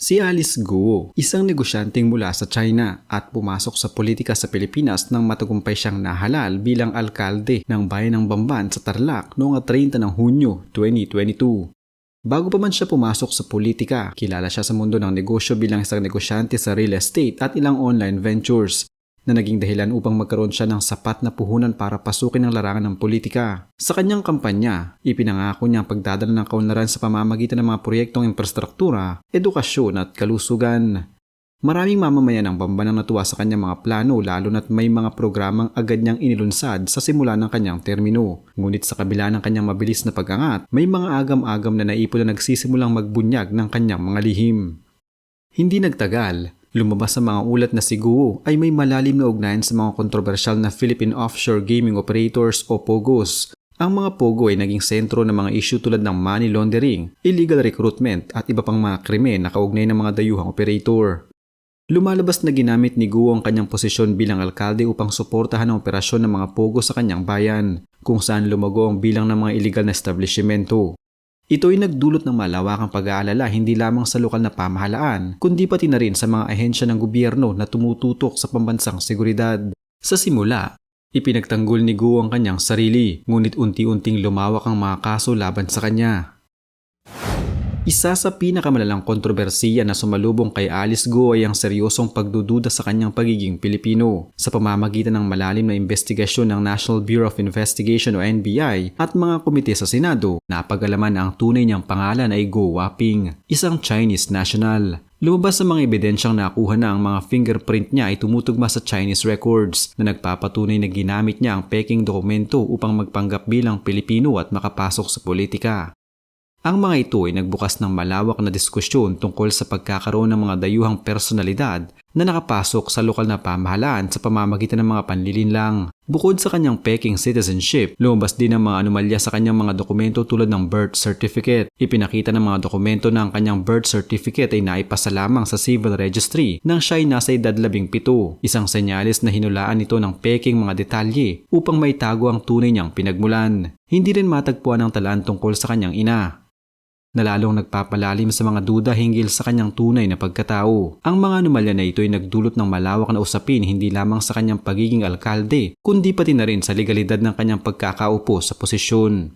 Si Alice Guo, isang negosyanteng mula sa China at pumasok sa politika sa Pilipinas nang matagumpay siyang nahalal bilang alkalde ng bayan ng Bamban sa Tarlac noong 30 ng Hunyo 2022. Bago pa man siya pumasok sa politika, kilala siya sa mundo ng negosyo bilang isang negosyante sa real estate at ilang online ventures na naging dahilan upang magkaroon siya ng sapat na puhunan para pasukin ang larangan ng politika. Sa kanyang kampanya, ipinangako niya ang pagdadala ng kaunlaran sa pamamagitan ng mga proyektong infrastruktura, edukasyon at kalusugan. Maraming mamamayan ng Bambanang natuwa sa kanyang mga plano lalo na't may mga programang agad niyang inilunsad sa simula ng kanyang termino. Ngunit sa kabila ng kanyang mabilis na pag-angat, may mga agam-agam na naipon na nagsisimulang magbunyag ng kanyang mga lihim. Hindi nagtagal, Lumabas sa mga ulat na si Guo ay may malalim na ugnayan sa mga kontrobersyal na Philippine Offshore Gaming Operators o POGOs. Ang mga POGO ay naging sentro ng mga issue tulad ng money laundering, illegal recruitment at iba pang mga krimen na kaugnay ng mga dayuhang operator. Lumalabas na ginamit ni Guo ang kanyang posisyon bilang alkalde upang suportahan ang operasyon ng mga POGO sa kanyang bayan, kung saan lumago ang bilang ng mga illegal na establishmento. Ito ay nagdulot ng malawakang pag-aalala hindi lamang sa lokal na pamahalaan, kundi pati na rin sa mga ahensya ng gobyerno na tumututok sa pambansang seguridad. Sa simula, ipinagtanggol ni Guo ang kanyang sarili, ngunit unti-unting lumawak ang mga kaso laban sa kanya. Isa sa pinakamalalang kontrobersiya na sumalubong kay Alice Go ay ang seryosong pagdududa sa kanyang pagiging Pilipino sa pamamagitan ng malalim na investigasyon ng National Bureau of Investigation o NBI at mga komite sa Senado na ang tunay niyang pangalan ay Go Waping, isang Chinese national. Lumabas sa mga ebidensyang nakuha na ang mga fingerprint niya ay tumutugma sa Chinese records na nagpapatunay na ginamit niya ang peking dokumento upang magpanggap bilang Pilipino at makapasok sa politika. Ang mga ito ay nagbukas ng malawak na diskusyon tungkol sa pagkakaroon ng mga dayuhang personalidad na nakapasok sa lokal na pamahalaan sa pamamagitan ng mga panlilinlang. Bukod sa kanyang peking citizenship, lumabas din ang mga anomalya sa kanyang mga dokumento tulad ng birth certificate. Ipinakita ng mga dokumento na ang kanyang birth certificate ay naipasa lamang sa civil registry nang siya ay nasa edad labing pito. Isang senyalis na hinulaan ito ng peking mga detalye upang maitago ang tunay niyang pinagmulan. Hindi rin matagpuan ang talaan tungkol sa kanyang ina na lalong nagpapalalim sa mga duda hinggil sa kanyang tunay na pagkatao. Ang mga anomalya na ito ay nagdulot ng malawak na usapin hindi lamang sa kanyang pagiging alkalde, kundi pati na rin sa legalidad ng kanyang pagkakaupo sa posisyon.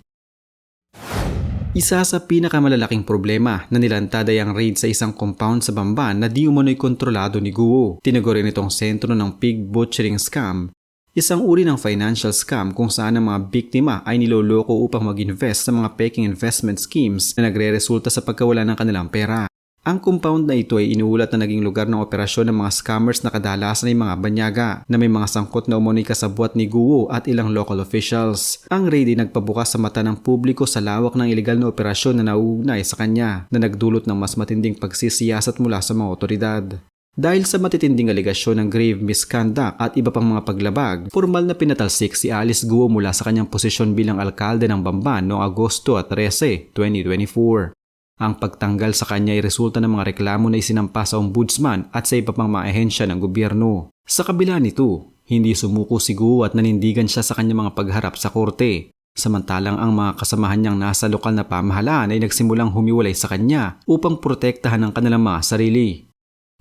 Isa sa pinakamalalaking problema na nilantad ay ang raid sa isang compound sa Bamban na di umano'y kontrolado ni Guo. Tinagorin itong sentro ng pig butchering scam Isang uri ng financial scam kung saan ang mga biktima ay niloloko upang mag-invest sa mga peking investment schemes na nagre-resulta sa pagkawala ng kanilang pera. Ang compound na ito ay inuulat na naging lugar ng operasyon ng mga scammers na kadalasan ay mga banyaga na may mga sangkot na umano'y kasabwat ni Guo at ilang local officials. Ang raid ay nagpabukas sa mata ng publiko sa lawak ng ilegal na operasyon na nauugnay sa kanya na nagdulot ng mas matinding pagsisiyasat mula sa mga otoridad. Dahil sa matitinding aligasyon ng grave misconduct at iba pang mga paglabag, formal na pinatalsik si Alice Guo mula sa kanyang posisyon bilang alkalde ng Bamban noong Agosto 13, 2024. Ang pagtanggal sa kanya ay resulta ng mga reklamo na isinampa sa ombudsman at sa iba pang mga ahensya ng gobyerno. Sa kabila nito, hindi sumuko si Guo at nanindigan siya sa kanyang mga pagharap sa korte. Samantalang ang mga kasamahan niyang nasa lokal na pamahalaan ay nagsimulang humiwalay sa kanya upang protektahan ang kanilang mga sarili.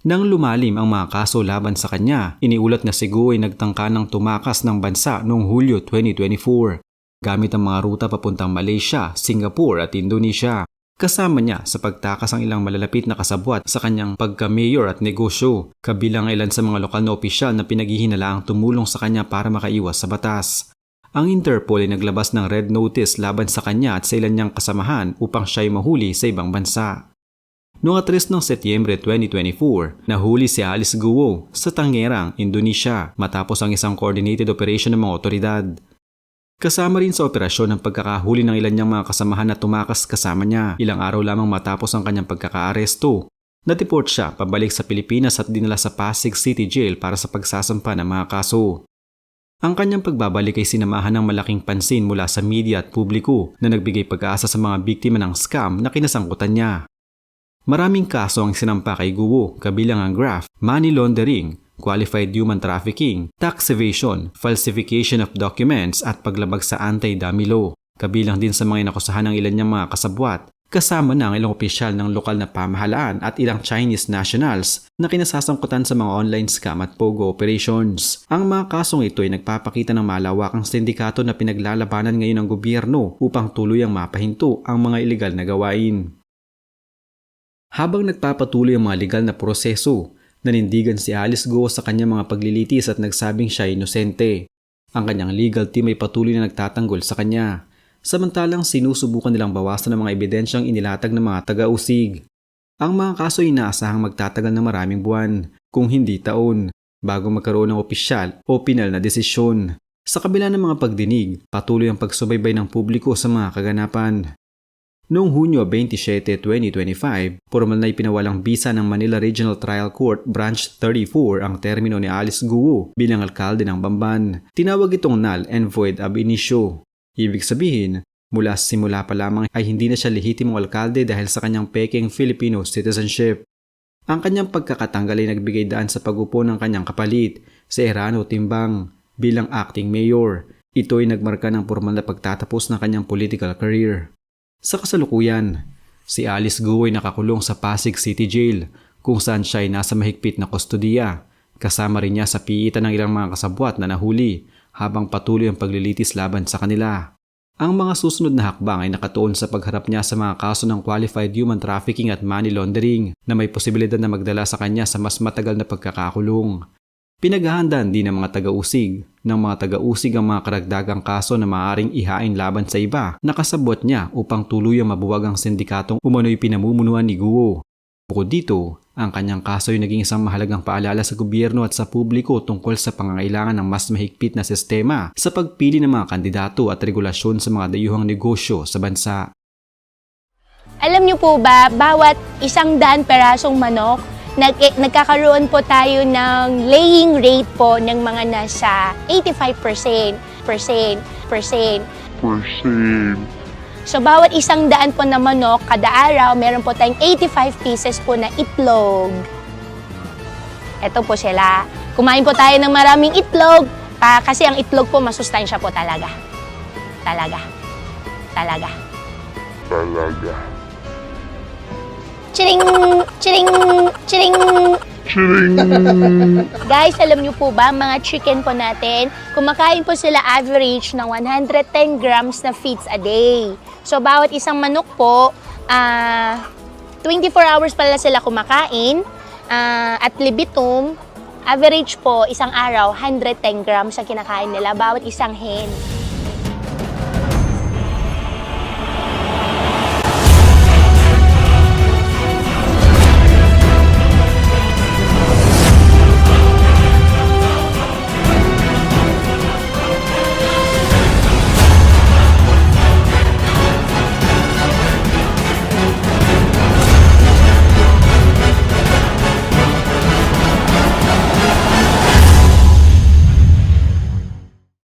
Nang lumalim ang mga kaso laban sa kanya, iniulat na si Go ay nagtangka ng tumakas ng bansa noong Hulyo 2024 gamit ang mga ruta papuntang Malaysia, Singapore at Indonesia. Kasama niya sa pagtakas ang ilang malalapit na kasabwat sa kanyang pagka-mayor at negosyo, kabilang ilan sa mga lokal na opisyal na pinaghihinalaang tumulong sa kanya para makaiwas sa batas. Ang Interpol ay naglabas ng red notice laban sa kanya at sa ilan niyang kasamahan upang siya ay mahuli sa ibang bansa. Noong 3 ng Setyembre 2024, nahuli si Alice Guo sa Tangerang, Indonesia matapos ang isang coordinated operation ng mga otoridad. Kasama rin sa operasyon ang pagkakahuli ng ilan niyang mga kasamahan na tumakas kasama niya ilang araw lamang matapos ang kanyang pagkakaaresto. Natiport siya pabalik sa Pilipinas at dinala sa Pasig City Jail para sa pagsasampa ng mga kaso. Ang kanyang pagbabalik ay sinamahan ng malaking pansin mula sa media at publiko na nagbigay pag-asa sa mga biktima ng scam na kinasangkutan niya. Maraming kaso ang sinampa kay Guo, kabilang ang graft, money laundering, qualified human trafficking, tax evasion, falsification of documents at paglabag sa anti-dummy law. Kabilang din sa mga inakusahan ng ilan niyang mga kasabwat, kasama na ang ilang opisyal ng lokal na pamahalaan at ilang Chinese nationals na kinasasangkutan sa mga online scam at pogo operations. Ang mga kasong ito ay nagpapakita ng malawakang sindikato na pinaglalabanan ngayon ng gobyerno upang tuluyang mapahinto ang mga ilegal na gawain. Habang nagpapatuloy ang mga legal na proseso, nanindigan si Alice Go sa kanyang mga paglilitis at nagsabing siya inosente. Ang kanyang legal team ay patuloy na nagtatanggol sa kanya. Samantalang sinusubukan nilang bawasan ang mga ebidensyang inilatag ng mga taga-usig. Ang mga kaso ay inaasahang magtatagal ng maraming buwan, kung hindi taon, bago magkaroon ng opisyal o pinal na desisyon. Sa kabila ng mga pagdinig, patuloy ang pagsubaybay ng publiko sa mga kaganapan. Noong Hunyo 27, 2025, formal na ipinawalang bisa ng Manila Regional Trial Court Branch 34 ang termino ni Alice Guo bilang alkalde ng Bamban. Tinawag itong null and void ab initio. Ibig sabihin, mula simula pa lamang ay hindi na siya lehitimong alkalde dahil sa kanyang peking Filipino citizenship. Ang kanyang pagkakatanggal ay nagbigay daan sa pagupo ng kanyang kapalit, si Erano Timbang, bilang acting mayor. Ito ay nagmarka ng formal na pagtatapos ng kanyang political career. Sa kasalukuyan, si Alice Guo ay nakakulong sa Pasig City Jail kung saan siya ay nasa mahigpit na kustodiya. Kasama rin niya sa piitan ng ilang mga kasabwat na nahuli habang patuloy ang paglilitis laban sa kanila. Ang mga susunod na hakbang ay nakatuon sa pagharap niya sa mga kaso ng qualified human trafficking at money laundering na may posibilidad na magdala sa kanya sa mas matagal na pagkakakulong. Pinaghahandaan din ng mga taga-usig ng mga taga-usig ang mga karagdagang kaso na maaaring ihain laban sa iba na kasabot niya upang tuluyang mabuwag ang sindikatong umano'y pinamumunuan ni Guo. Bukod dito, ang kanyang kaso ay naging isang mahalagang paalala sa gobyerno at sa publiko tungkol sa pangangailangan ng mas mahigpit na sistema sa pagpili ng mga kandidato at regulasyon sa mga dayuhang negosyo sa bansa. Alam niyo po ba, bawat isang daan perasong manok, nag nagkakaroon po tayo ng laying rate po ng mga nasa 85%, percent, percent. percent. So, bawat isang daan po na manok, kada araw, meron po tayong 85 pieces po na itlog. Ito po sila. Kumain po tayo ng maraming itlog, pa, kasi ang itlog po masustansya po talaga. Talaga. Talaga. Talaga. Chiring! Chiring! Chiring! Chiring! Guys, alam niyo po ba, mga chicken po natin, kumakain po sila average ng 110 grams na feeds a day. So, bawat isang manok po, ah 24 hours pala sila kumakain. ah, at libitum, average po, isang araw, 110 grams ang kinakain nila, bawat isang hen.